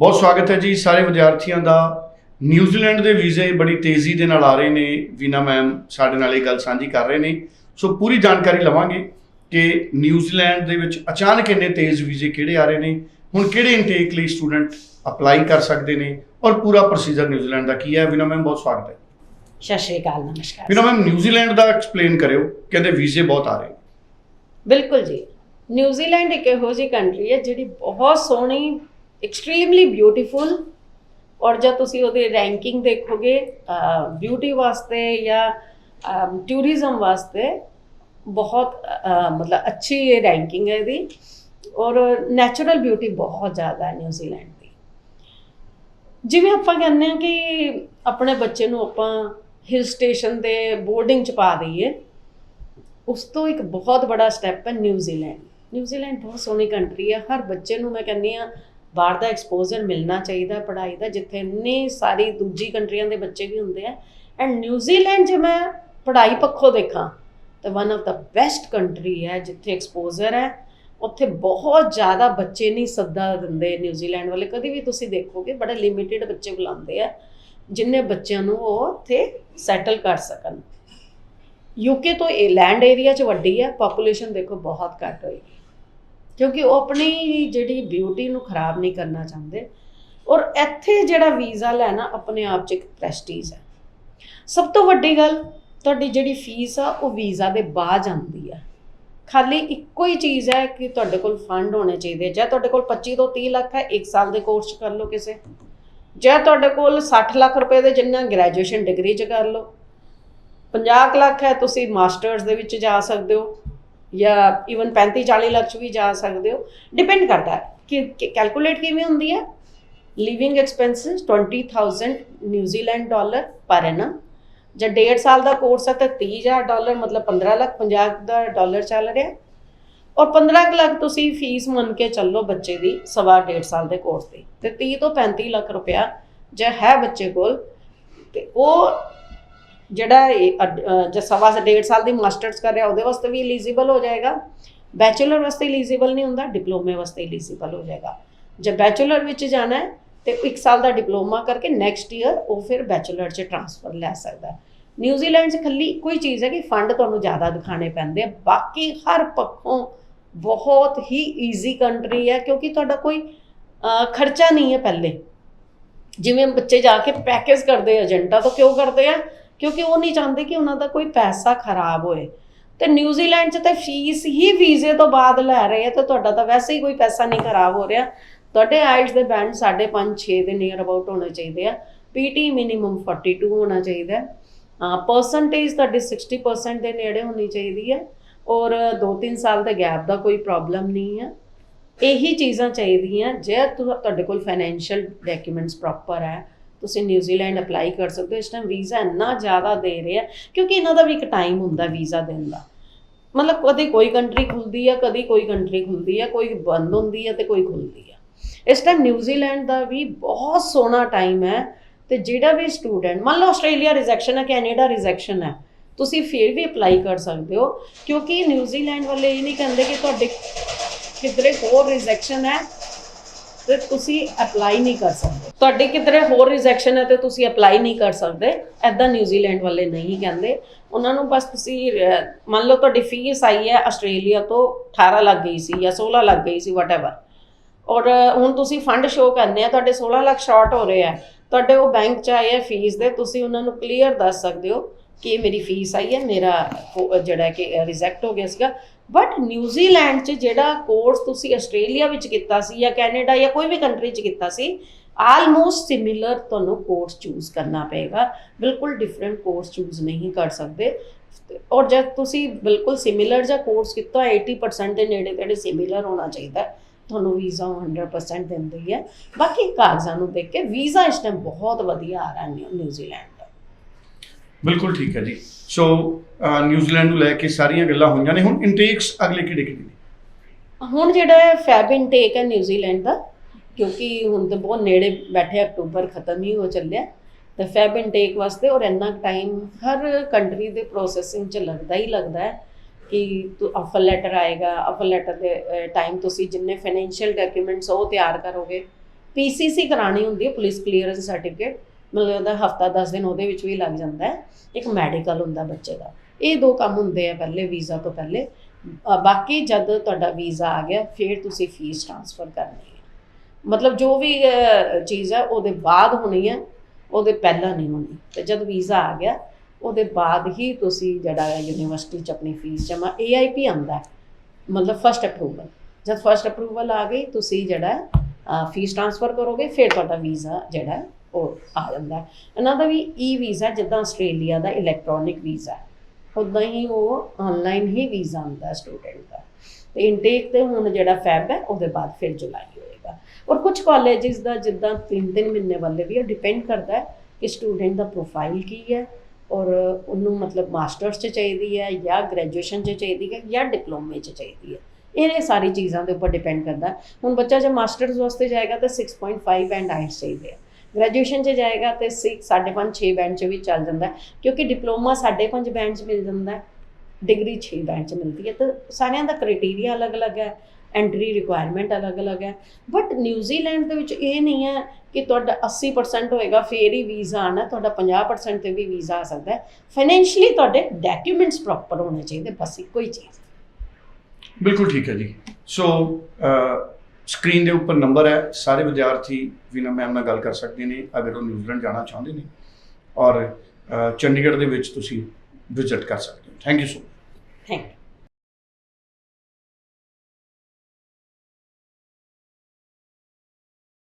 ਬਹੁਤ ਸਵਾਗਤ ਹੈ ਜੀ ਸਾਰੇ ਵਿਦਿਆਰਥੀਆਂ ਦਾ। ਨਿਊਜ਼ੀਲੈਂਡ ਦੇ ਵੀਜ਼ੇ ਬੜੀ ਤੇਜ਼ੀ ਦੇ ਨਾਲ ਆ ਰਹੇ ਨੇ। ਵੀਨਾ ਮੈਮ ਸਾਡੇ ਨਾਲ ਇਹ ਗੱਲ ਸਾਂਝੀ ਕਰ ਰਹੇ ਨੇ। ਸੋ ਪੂਰੀ ਜਾਣਕਾਰੀ ਲਵਾਂਗੇ ਕਿ ਨਿਊਜ਼ੀਲੈਂਡ ਦੇ ਵਿੱਚ ਅਚਾਨਕ ਇੰਨੇ ਤੇਜ਼ ਵੀਜ਼ੇ ਕਿਹੜੇ ਆ ਰਹੇ ਨੇ ਹੁਣ ਕਿਹੜੇ ਇਨਟੇਕ ਲਈ ਸਟੂਡੈਂਟ ਅਪਲਾਈ ਕਰ ਸਕਦੇ ਨੇ ਔਰ ਪੂਰਾ ਪ੍ਰੋਸੀਜਰ ਨਿਊਜ਼ੀਲੈਂਡ ਦਾ ਕੀ ਹੈ। ਵੀਨਾ ਮੈਮ ਬਹੁਤ ਸਵਾਗਤ ਹੈ। ਸਤਿ ਸ਼੍ਰੀ ਅਕਾਲ ਨਮਸਕਾਰ। ਵੀਨਾ ਮੈਮ ਨਿਊਜ਼ੀਲੈਂਡ ਦਾ ਐਕਸਪਲੇਨ ਕਰਿਓ ਕਹਿੰਦੇ ਵੀਜ਼ੇ ਬਹੁਤ ਆ ਰਹੇ। ਨੇ ਬਿਲਕੁਲ ਜੀ। ਨਿਊਜ਼ੀਲੈਂਡ ਇੱਕ ਇਹੋ ਜਿਹੀ ਕੰਟਰੀ ਹੈ ਜਿਹੜੀ ਬਹੁਤ ਸੋਹਣੀ ਐਕਸਟ੍ਰੀਮਲੀ ਬਿਊਟੀਫੁਲ ਔਰ ਜਦ ਤੁਸੀਂ ਉਹਦੀ ਰੈਂਕਿੰਗ ਦੇਖੋਗੇ ਬਿਊਟੀ ਵਾਸਤੇ ਜਾਂ ਟੂਰਿਜ਼ਮ ਵਾਸਤੇ ਬਹੁਤ ਮਤਲਬ ਅੱਛੀ ਰੈਂਕਿੰਗ ਹੈ ਇਹਦੀ। ਔਰ ਨੈਚੁਰਲ ਬਿਊਟੀ ਬਹੁਤ ਜ਼ਿਆਦਾ ਹੈ ਨਿਊਜ਼ੀਲੈਂਡ ਦੀ। ਜਿਵੇਂ ਆਪਾਂ ਕਹਿੰਦੇ ਹਾਂ ਕਿ ਆਪਣੇ ਬੱਚੇ ਨੂੰ ਆਪਾਂ ਹਿਲ ਸਟੇਸ਼ਨ ਦੇ ਬੋਰਡਿੰਗ ਚ ਪਾ ਦਈਏ, ਉਸ ਤੋਂ ਇੱਕ ਬਹੁਤ ਬੜਾ ਸਟੈਪ ਹੈ ਨਿਊਜ਼ੀਲੈਂਡ ਨਿਊਜ਼ੀਲੈਂਡ ਬਹੁਤ ਸੋਹਣੀ ਕੰਟਰੀ ਹੈ। ਹਰ ਬੱਚੇ ਨੂੰ ਮੈਂ ਕਹਿੰਦੀ ਆ ਬਾਹਰ ਦਾ ਐਕਸਪੋਜ਼ਰ ਮਿਲਣਾ ਚਾਹੀਦਾ ਪੜ੍ਹਾਈ ਦਾ, ਜਿੱਥੇ ਇੰਨੀ ਸਾਰੀ ਦੂਜੀ ਕੰਟਰੀਆਂ ਦੇ ਬੱਚੇ ਵੀ ਹੁੰਦੇ ਆ। ਐਂਡ ਨਿਊਜ਼ੀਲੈਂਡ ਜੇ ਮੈਂ ਪੜ੍ਹਾਈ ਪੱਖੋਂ ਦੇਖਾਂ, ਤਾਂ ਵਨ ਆਫ ਦਾ ਬੈਸਟ ਕੰਟਰੀ ਹੈ ਜਿੱਥੇ ਐਕਸਪੋਜ਼ਰ ਹੈ। ਉੱਥੇ ਬਹੁਤ ਜ਼ਿਆਦਾ ਬੱਚੇ ਨਹੀਂ ਸੱਦਾ ਦਿੰਦੇ ਨਿਊਜ਼ੀਲੈਂਡ ਵਾਲੇ। ਕਦੀ ਵੀ ਤੁਸੀਂ ਦੇਖੋਗੇ, ਬੜੇ ਲਿਮਿਟਿਡ ਬੱਚੇ ਬੁਲਾਉਂਦੇ ਆ, ਜਿੰਨੇ ਬੱਚਿਆਂ ਨੂੰ ਉਹ ਉੱਥੇ ਸੈਟਲ ਕਰ ਸਕਣ। ਯੂਕੇ ਤੋਂ ਇਹ ਲੈਂਡ ਏਰੀਆ 'ਚ ਵੱਡੀ ਹੈ ਪੋਪੂਲੇਸ਼ਨ ਦੇਖੋ ਬਹੁਤ ਘੱਟ ਹੋਈ। ਕਿਉਂਕਿ ਉਹ ਆਪਣੀ ਜਿਹੜੀ ਬਿਊਟੀ ਨੂੰ ਖਰਾਬ ਨਹੀਂ ਕਰਨਾ ਚਾਹੁੰਦੇ। ਔਰ ਇੱਥੇ ਜਿਹੜਾ ਵੀਜ਼ਾ ਲੈਣਾ ਆਪਣੇ ਆਪ 'ਚ ਇੱਕ ਪ੍ਰੈਸਟੀਜ ਹੈ। ਸਭ ਤੋਂ ਵੱਡੀ ਗੱਲ, ਤੁਹਾਡੀ ਜਿਹੜੀ ਫੀਸ ਆ, ਉਹ ਵੀਜ਼ਾ ਦੇ ਬਾਅਦ ਜਾਂਦੀ ਆ। ਖਾਲੀ ਇੱਕੋ ਹੀ ਚੀਜ਼ ਹੈ ਕਿ ਤੁਹਾਡੇ ਕੋਲ ਫੰਡ ਹੋਣੇ ਚਾਹੀਦੇ। ਜਾਂ ਤੁਹਾਡੇ ਕੋਲ 25 ਤੋਂ 30 ਲੱਖ ਹੈ 1 ਸਾਲ ਦੇ ਕੋਰਸ 'ਚ ਕਰ ਲਓ ਕਿਸੇ। ਜਾਂ ਤੁਹਾਡੇ ਕੋਲ 60 ਲੱਖ ਰੁਪਏ ਦੇ ਜਿੰਨਾ ਗ੍ਰੈਜੂਏਸ਼ਨ ਡਿਗਰੀ 'ਚ ਕਰ ਲਓ। 50 ਕੁ ਲੱਖ ਹੈ, ਤੁਸੀਂ ਮਾਸਟਰਸ ਦੇ ਵਿੱਚ ਜਾ ਸਕਦੇ ਹੋ। ਜਾਂ ਇਵਨ 35 40 ਲੱਖ 'ਚ ਵੀ ਜਾ ਸਕਦੇ ਹੋ ਡਿਪੈਂਡ ਕਰਦਾ ਹੈ ਕਿ ਕੈਲਕੂਲੇਟ ਕਿਵੇਂ ਹੁੰਦੀ ਹੈ। ਲਿਵਿੰਗ ਐਕਸਪੈਂਸਸ 20000 ਨਿਊਜ਼ੀਲੈਂਡ ਡਾਲਰ ਪਰ ਐਨਮ ਜੇ 1.5 ਸਾਲ ਦਾ ਕੋਰਸ ਹੈ ਤਾਂ 30000 ਡਾਲਰ ਮਤਲਬ 15 ਲੱਖ 50 ਦਾ ਡਾਲਰ ਚੱਲ ਰਿਹਾ ਔਰ 15 ਕੁ ਲੱਖ ਤੁਸੀਂ ਫੀਸ ਮੰਨ ਕੇ ਚੱਲੋ ਬੱਚੇ ਦੀ ਸਵਾ ਡੇਢ ਸਾਲ ਦੇ ਕੋਰਸ ਦੀ ਤੇ 30 ਤੋਂ 35 ਲੱਖ ਰੁਪਇਆ ਜੇ ਹੈ ਬੱਚੇ ਕੋਲ, ਤੇ ਉਹ ਜਿਹੜਾ ਇਹ ਜੇ ਸਵਾ ਸੇ, ਡੇਢ ਸਾਲ ਦੀ ਮਾਸਟਰਸ ਕਰ ਰਿਹਾ, ਉਹਦੇ ਵਾਸਤੇ ਵੀ ਐਲੀਜੀਬਲ ਹੋ ਜਾਏਗਾ। ਬੈਚਲਰ ਵਾਸਤੇ ਐਲੀਜੀਬਲ ਨਹੀਂ ਹੁੰਦਾ ਡਿਪਲੋਮੇ ਵਾਸਤੇ ਐਲੀਜੀਬਲ ਹੋ ਜਾਏਗਾ। ਜੇ ਬੈਚਲਰ ਵਿੱਚ ਜਾਣਾ ਹੈ, ਤੇ 1 ਸਾਲ ਦਾ ਡਿਪਲੋਮਾ ਕਰਕੇ ਨੈਕਸਟ ਈਅਰ ਉਹ ਫਿਰ ਬੈਚਲਰ 'ਚ ਟ੍ਰਾਂਸਫਰ ਲੈ ਸਕਦਾ ਨਿਊਜ਼ੀਲੈਂਡ 'ਚ ਖੱਲੀ ਕੋਈ ਚੀਜ਼ ਹੈ ਕਿ ਫੰਡ ਤੁਹਾਨੂੰ ਜ਼ਿਆਦਾ ਦਿਖਾਣੇ ਪੈਂਦੇ ਆ। ਬਾਕੀ ਹਰ ਪੱਖੋਂ ਬਹੁਤ ਹੀ ਈਜ਼ੀ ਕੰਟਰੀ ਹੈ, ਕਿਉਂਕਿ ਤੁਹਾਡਾ ਕੋਈ ਖਰਚਾ ਨਹੀਂ ਹੈ ਪਹਿਲੇ। ਜਿਵੇਂ ਬੱਚੇ ਜਾ ਕੇ ਪੈਕੇਜ ਕਰਦੇ ਏਜੰਟਾਂ ਤੋਂ ਕਿਉਂ ਕਰਦੇ ਆ? ਕਿਉਂਕਿ ਉਹ ਨਹੀਂ ਚਾਹੁੰਦੇ ਕਿ ਉਹਨਾਂ ਦਾ ਕੋਈ ਪੈਸਾ ਖਰਾਬ ਹੋਏ। ਤੇ ਨਿਊਜ਼ੀਲੈਂਡ 'ਚ ਤਾਂ ਫੀਸ ਹੀ ਵੀਜ਼ੇ ਤੋਂ ਬਾਅਦ ਲੈ ਰਹੇ ਆ ਤੇ ਤੁਹਾਡਾ ਤਾਂ ਵੈਸੇ ਹੀ ਕੋਈ ਪੈਸਾ ਨਹੀਂ ਖਰਾਬ ਹੋ ਰਿਹਾ। ਤੁਹਾਡੇ ਆਈਲਸ ਦੇ ਬੈਂਡ 5.5 6 ਦੇ ਨੀਅਰ ਅਬਾਊਟ ਹੋਣੇ ਚਾਹੀਦੇ ਆ। ਪੀਟੀ ਮਿਨੀਮਮ 42 ਹੋਣਾ ਚਾਹੀਦਾ ਪਰਸੈਂਟੇਜ ਤੁਹਾਡੀ 60% ਦੇ ਨੇੜੇ ਹੋਣੀ ਚਾਹੀਦੀ ਹੈ। ਔਰ 2-3 ਸਾਲ ਦੇ ਗੈਪ ਦਾ ਕੋਈ ਪ੍ਰੋਬਲਮ ਨਹੀਂ ਹੈ। ਇਹੀ ਚੀਜ਼ਾਂ ਚਾਹੀਦੀਆਂ ਜੇ ਤੁਹਾਡੇ ਕੋਲ ਫਾਈਨੈਂਸ਼ੀਅਲ ਡਾਕੂਮੈਂਟਸ ਪ੍ਰੋਪਰ ਹੈ। ਤੁਸੀਂ ਨਿਊਜ਼ੀਲੈਂਡ ਅਪਲਾਈ ਕਰ ਸਕਦੇ ਹੋ। ਇਸ ਟਾਈਮ ਵੀਜ਼ਾ ਇੰਨਾ ਜ਼ਿਆਦਾ ਦੇ ਰਿਹਾ ਕਿਉਂਕਿ ਇਹਨਾਂ ਦਾ ਵੀ ਇੱਕ ਟਾਈਮ ਹੁੰਦਾ ਵੀਜ਼ਾ ਦੇਣ ਦਾ। ਮਤਲਬ ਕਦੇ ਕੋਈ ਕੰਟਰੀ ਖੁੱਲਦੀ ਆ, ਕਦੀ ਕੋਈ ਕੰਟਰੀ ਖੁੱਲਦੀ ਆ, ਕੋਈ ਬੰਦ ਹੁੰਦੀ ਹੈ ਤੇ ਕੋਈ ਖੁੱਲਦੀ ਆ। ਇਸ ਟਾਈਮ ਨਿਊਜ਼ੀਲੈਂਡ ਦਾ ਵੀ ਬਹੁਤ ਸੋਹਣਾ ਟਾਈਮ ਹੈ ਤੇ ਜਿਹੜਾ ਵੀ ਸਟੂਡੈਂਟ ਮੰਨ ਲਓ ਆਸਟ੍ਰੇਲੀਆ ਰਿਜੈਕਸ਼ਨ ਹੈ, ਕੈਨੇਡਾ ਰਿਜੈਕਸ਼ਨ ਹੈ, ਤੁਸੀਂ ਫਿਰ ਵੀ ਅਪਲਾਈ ਕਰ ਸਕਦੇ ਹੋ, ਕਿਉਂਕਿ ਨਿਊਜ਼ੀਲੈਂਡ ਵਾਲੇ ਇਹ ਨਹੀਂ ਕਹਿੰਦੇ ਕਿ ਤੁਹਾਡੇ ਕਿਧਰੇ ਹੋਰ ਰਿਜੈਕਸ਼ਨ ਹੈ ਤੇ ਤੁਸੀਂ ਅਪਲਾਈ ਨਹੀਂ ਕਰ ਸਕਦੇ। ਤੁਹਾਡੇ ਕਿਧਰੇ ਹੋਰ ਰਿਜੈਕਸ਼ਨ ਹੈ ਤੇ ਤੁਸੀਂ ਅਪਲਾਈ ਨਹੀਂ ਕਰ ਸਕਦੇ। ਐਦਾਂ ਨਿਊਜ਼ੀਲੈਂਡ ਵਾਲੇ ਨਹੀਂ ਕਹਿੰਦੇ। ਉਹਨਾਂ ਨੂੰ ਬਸ ਤੁਸੀਂ ਮੰਨ ਲਓ ਤੁਹਾਡੀ ਫੀਸ ਆਈ ਹੈ ਆਸਟ੍ਰੇਲੀਆ ਤੋਂ 18 ਲੱਗ ਗਈ ਸੀ ਜਾਂ 16 ਲੱਗ ਗਈ ਸੀ ਵਾਟਐਵਰ ਔਰ ਹੁਣ ਤੁਸੀਂ ਫੰਡ ਸ਼ੋ ਕਰਨੇ ਆ, ਤੁਹਾਡੇ 16 ਲੱਖ ਸ਼ਾਰਟ ਹੋ ਰਹੇ ਆ। ਤੁਹਾਡੇ ਉਹ ਬੈਂਕ ਚ ਆਏ ਆ ਫੀਸ ਦੇ, ਤੁਸੀਂ ਉਹਨਾਂ ਨੂੰ ਕਲੀਅਰ ਦੱਸ ਸਕਦੇ ਹੋ ਕਿ ਮੇਰੀ ਫੀਸ ਆਈ ਹੈ, ਮੇਰਾ ਜਿਹੜਾ ਕਿ ਰਿਜੈਕਟ ਹੋ ਗਿਆ ਸੀਗਾ। ਬਟ ਨਿਊਜ਼ੀਲੈਂਡ 'ਚ ਜਿਹੜਾ ਕੋਰਸ ਤੁਸੀਂ ਆਸਟ੍ਰੇਲੀਆ ਵਿੱਚ ਕੀਤਾ ਸੀ ਜਾਂ ਕੈਨੇਡਾ ਜਾਂ ਕੋਈ ਵੀ ਕੰਟਰੀ 'ਚ ਕੀਤਾ ਸੀ ਆਲਮੋਸਟ ਸਿਮਿਲਰ ਤੁਹਾਨੂੰ ਕੋਰਸ ਚੂਜ਼ ਕਰਨਾ ਪਏਗਾ। ਬਿਲਕੁਲ ਡਿਫਰੈਂਟ ਕੋਰਸ ਚੂਜ਼ ਨਹੀਂ ਕਰ ਸਕਦੇ। ਔਰ ਜਦ ਤੁਸੀਂ ਬਿਲਕੁਲ ਸਿਮਿਲਰ ਜਾਂ ਕੋਰਸ ਕੀਤਾ 80% ਦੇ ਨੇੜੇ ਤੇੜੇ ਸਿਮਿਲਰ ਹੋਣਾ ਚਾਹੀਦਾ। ਤੁਹਾਨੂੰ ਵੀਜ਼ਾ 100% ਦਿੰਦੀ ਹੈ। ਬਾਕੀ ਕਾਗਜ਼ਾਂ ਨੂੰ ਦੇਖ ਕੇ ਵੀਜ਼ਾ ਇਸ ਟਾਈਮ ਬਹੁਤ ਵਧੀਆ ਆ ਰਿਹਾ ਨਿਊ- ਨਿਊਜ਼ੀਲੈਂਡ ਦਾ। ਬਿਲਕੁਲ ਠੀਕ ਹੈ ਜੀ। ਸੋ ਨਿਊਜ਼ੀਲੈਂਡ ਨੂੰ ਲੈ ਕੇ ਸਾਰੀਆਂ ਗੱਲਾਂ ਹੋਈਆਂ ਨੇ। ਹੁਣ ਇਨਟੇਕਸ ਅਗਲੇ ਕਿਹੜੇ ਕਿਹੜੇ ਨੇ? ਹੁਣ ਜਿਹੜਾ ਫੈਬ ਇਨਟੇਕ ਹੈ ਨਿਊਜ਼ੀਲੈਂਡ ਦਾ ਕਿਉਂਕਿ ਹੁਣ ਤਾਂ ਬਹੁਤ ਨੇੜੇ ਬੈਠੇ ਅਕਤੂਬਰ ਖਤਮ ਹੀ ਹੋ ਚੱਲਿਆ। ਤੇ ਫੈਬ ਇਨਟੇਕ ਵਾਸਤੇ ਔਰ ਇੰਨਾ ਟਾਈਮ ਹਰ ਕੰਟਰੀ ਦੇ ਪ੍ਰੋਸੈਸਿੰਗ ਚ ਲੱਗਦਾ ਹੀ ਲੱਗਦਾ ਹੈ ਕਿ ਤੂੰ ਆਫਰ ਲੈਟਰ ਆਏਗਾ ਆਫਰ ਲੈਟਰ ਦੇ ਟਾਈਮ ਤੁਸੀਂ ਜਿੰਨੇ ਫਾਈਨੈਂਸ਼ੀਅਲ ਡਾਕੂਮੈਂਟਸ ਉਹ ਤਿਆਰ ਕਰੋਗੇ। ਪੀਸੀਸੀ ਕਰਾਣੀ ਹੁੰਦੀ ਹੈ ਪੁਲਿਸ ਕਲੀਅਰੈਂਸ ਸਰਟੀਫਿਕੇਟ ਮਤਲਬ ਉਹਦਾ ਹਫਤਾ 10 ਦਿਨ ਉਹਦੇ ਵਿੱਚ ਵੀ ਲੱਗ ਜਾਂਦਾ ਹੈ। ਇੱਕ ਮੈਡੀਕਲ ਹੁੰਦਾ ਬੱਚੇ ਦਾ। ਇਹ ਦੋ ਕੰਮ ਹੁੰਦੇ ਆ ਪਹਿਲੇ ਵੀਜ਼ਾ ਤੋਂ ਪਹਿਲੇ। ਬਾਕੀ ਜਦ ਤੁਹਾਡਾ ਵੀਜ਼ਾ ਆ ਗਿਆ, ਫਿਰ ਤੁਸੀਂ ਫੀਸ ਟ੍ਰਾਂਸਫਰ ਕਰਨੀ ਮਤਲਬ ਜੋ ਵੀ ਚੀਜ਼ ਹੈ ਉਹਦੇ ਬਾਅਦ ਹੋਣੀ ਹੈ ਉਹਦੇ ਪਹਿਲਾਂ ਨਹੀਂ ਹੋਣੀ। ਤੇ ਜਦ ਵੀਜ਼ਾ ਆ ਗਿਆ, ਉਹਦੇ ਬਾਅਦ ਹੀ ਤੁਸੀਂ ਜਿਹੜਾ ਯੂਨੀਵਰਸਿਟੀ ਚ ਆਪਣੀ ਫੀਸ ਜਮਾ AIP ਆਉਂਦਾ ਮਤਲਬ ਫਸਟ ਅਪਰੂਵਲ ਜਦ ਫਸਟ ਅਪਰੂਵਲ ਆ ਗਈ, ਤੁਸੀਂ ਜਿਹੜਾ ਫੀਸ ਟ੍ਰਾਂਸਫਰ ਕਰੋਗੇ, ਫਿਰ ਤੁਹਾਡਾ ਵੀਜ਼ਾ ਜਿਹੜਾ, ਉਹ ਆ ਜਾਂਦਾ ਇਹਨਾਂ ਦਾ ਵੀ ਈ ਵੀਜ਼ਾ ਜਿੱਦਾਂ ਆਸਟ੍ਰੇਲੀਆ ਦਾ ਇਲੈਕਟ੍ਰੋਨਿਕ ਵੀਜ਼ਾ ਹੈ। ਉਦਾਂ ਹੀ ਉਹ ਆਨਲਾਈਨ ਹੀ ਵੀਜ਼ਾ ਆਉਂਦਾ ਸਟੂਡੈਂਟ ਦਾ। ਤੇ ਇਨਟੇਕ ਤੇ ਹੁਣ ਜਿਹੜਾ ਫੈਬ ਹੈ, ਉਹਦੇ ਬਾਅਦ ਫਿਰ ਜੁਲਾਈ ਹੋਏਗਾ। ਔਰ ਕੁਝ ਕਾਲਜਸ ਦਾ ਜਿੱਦਾਂ 3-3 ਮਹੀਨੇ ਵਾਲੇ ਵੀ ਉਹ ਡਿਪੈਂਡ ਕਰਦਾ ਹੈ ਕਿ ਸਟੂਡੈਂਟ ਦਾ ਪ੍ਰੋਫਾਈਲ ਕੀ ਹੈ ਔਰ ਉਹਨੂੰ ਮਤਲਬ ਮਾਸਟਰਸ ਚ ਚਾਹੀਦੀ ਹੈ ਜਾਂ ਗ੍ਰੈਜੂਏਸ਼ਨ 'ਚ ਚਾਹੀਦੀ ਹੈ ਜਾਂ ਡਿਪਲੋਮੇ 'ਚ ਚਾਹੀਦੀ ਹੈ। ਇਹ ਸਾਰੀ ਚੀਜ਼ਾਂ ਦੇ ਉੱਪਰ ਡਿਪੈਂਡ ਕਰਦਾ ਹੁਣ ਬੱਚਾ ਜੇ ਮਾਸਟਰਸ ਵਾਸਤੇ ਜਾਏਗਾ ਤਾਂ 6.5 ਐਂਡ ਆਈਲਟਸ ਚਾਹੀਦੇ ਆ। ਗ੍ਰੈਜੂਏਸ਼ਨ 'ਚ ਜਾਏਗਾ ਤੇ 6 5.5 6 ਬੈਂਡ 'ਚ ਵੀ ਚੱਲ ਜਾਂਦਾ ਕਿਉਂਕਿ ਡਿਪਲੋਮਾ 5.5 ਬੈਂਡ 'ਚ ਮਿਲ ਜਾਂਦਾ ਡਿਗਰੀ 6 ਬੈਂਡ 'ਚ ਮਿਲਦੀ ਹੈ। ਤਾਂ ਸਾਰਿਆਂ ਦਾ ਕ੍ਰਾਈਟੇਰੀਆ ਅਲੱਗ-ਅਲੱਗ ਹੈ ਐਂਟਰੀ ਰਿਕੁਆਇਰਮੈਂਟ ਅਲੱਗ-ਅਲੱਗ ਹੈ। ਬਟ ਨਿਊਜ਼ੀਲੈਂਡ ਦੇ ਵਿੱਚ ਇਹ ਨਹੀਂ ਹੈ ਕਿ ਤੁਹਾਡਾ 80% ਹੋਏਗਾ, ਫੇਰ ਹੀ ਵੀਜ਼ਾ ਆਣਾ ਤੁਹਾਡਾ 50% ਤੇ ਵੀ ਵੀਜ਼ਾ ਆ ਸਕਦਾ ਹੈ। ਫਾਈਨੈਂਸ਼ੀਅਲੀ ਤੁਹਾਡੇ ਡਾਕੂਮੈਂਟਸ ਪ੍ਰੋਪਰ ਹੋਣੇ ਚਾਹੀਦੇ, ਬਸ ਇੱਕੋ ਹੀ ਚੀਜ਼। ਬਿਲਕੁਲ ਠੀਕ ਹੈ ਜੀ। ਸੋ ਸਕਰੀਨ ਦੇ ਉੱਪਰ ਨੰਬਰ ਹੈ, ਸਾਰੇ ਵਿਦਿਆਰਥੀ ਵੀਨਾ ਮੈਮ ਨਾਲ ਗੱਲ ਕਰ ਸਕਦੇ ਨੇ, ਅਗਰ ਉਹ ਨਿਊਜ਼ੀਲੈਂਡ ਜਾਣਾ ਚਾਹੁੰਦੇ ਨੇ। ਔਰ ਚੰਡੀਗੜ੍ਹ ਦੇ ਵਿੱਚ ਤੁਸੀਂ ਵਿਜ਼ਿਟ ਕਰ ਸਕਦੇ ਹੋ। Thank you so thank you